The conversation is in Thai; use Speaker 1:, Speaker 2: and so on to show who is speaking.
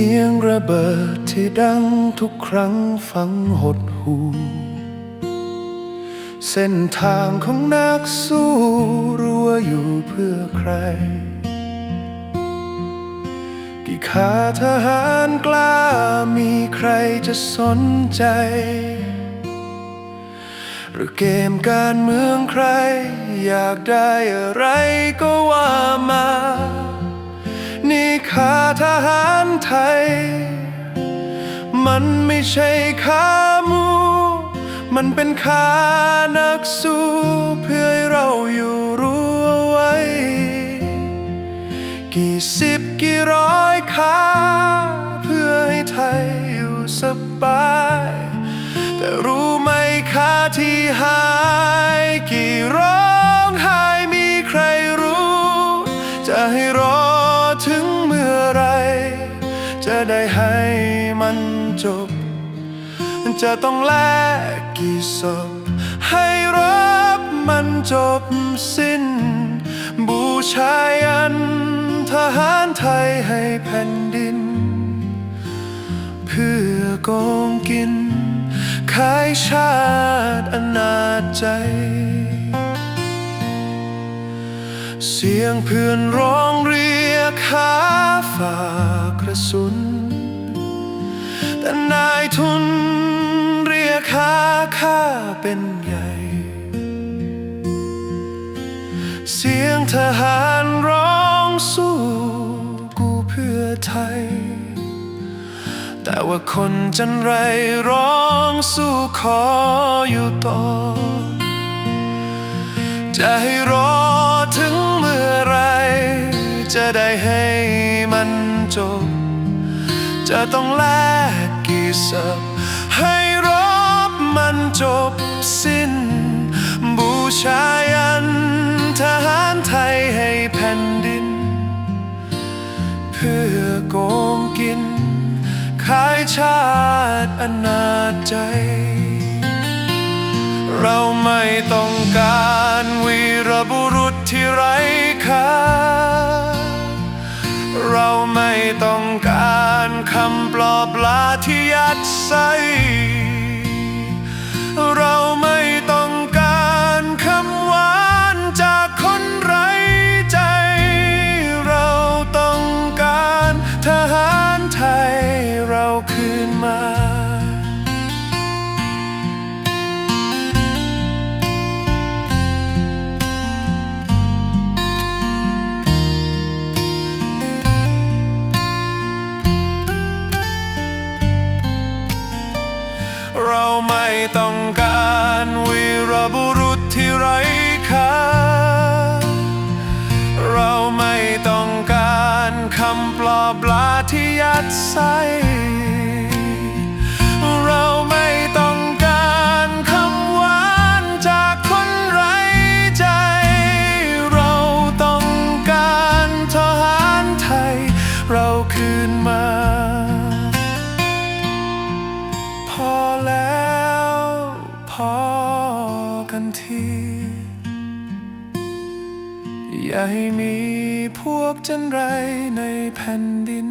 Speaker 1: ียงระเบิดที่ดังทุกครั้งฟังหดหูเส้นทางของนักสู้รู้ว่าอยู่เพื่อใคร กี่ขาทหารกล้ามีใครจะสนใจ หรือเกมการเมืองใคร อยากได้อะไรก็ว่ามา นี่ขาทหาร ย มันไม่ใช่ขาหมู มันเป็นขานักสู้เพื่อให้เราอยู่รู้เอาไว้ กี่สิบกี่ร้อยขา มันจบ จะต้องแลกกี่ศพให้รับมันจบสิ้น บูชายันทหารไทยให้แผ่นดิน เพื่อโกงกิน ขายชาติอนาจใจ เสียงเพื่อนร้องเรียกหาฝากกระสุน แต่นายทุนเรียกหาค่าเป็นใหญ่ เสียงทหารร้องสู้กูเพื่อไทย แต่ว่าคนจันไรร้องสู้ขออยู่ต่อ จะให้รอถึงเมื่อไร จะได้ให้มันจบ จะต้องแลกกี่สับให้รบมันจบสิ้น บูชายันทหารไทยให้แผ่นดิน เพื่อโกงกิน ขายชาติอนาจใจ เราไม่ต้องการวีรบุรุษที่ไร้ค่าเราไม่ต้องการำปลอบลาที่ยัดใส่ ต้องการวีรบุรุษที่ไร้ค่า เราไม่ต้องการคำปลอบลาที่ยัดใส่ อย่าให้มีพวกจันไรในแผ่นดิน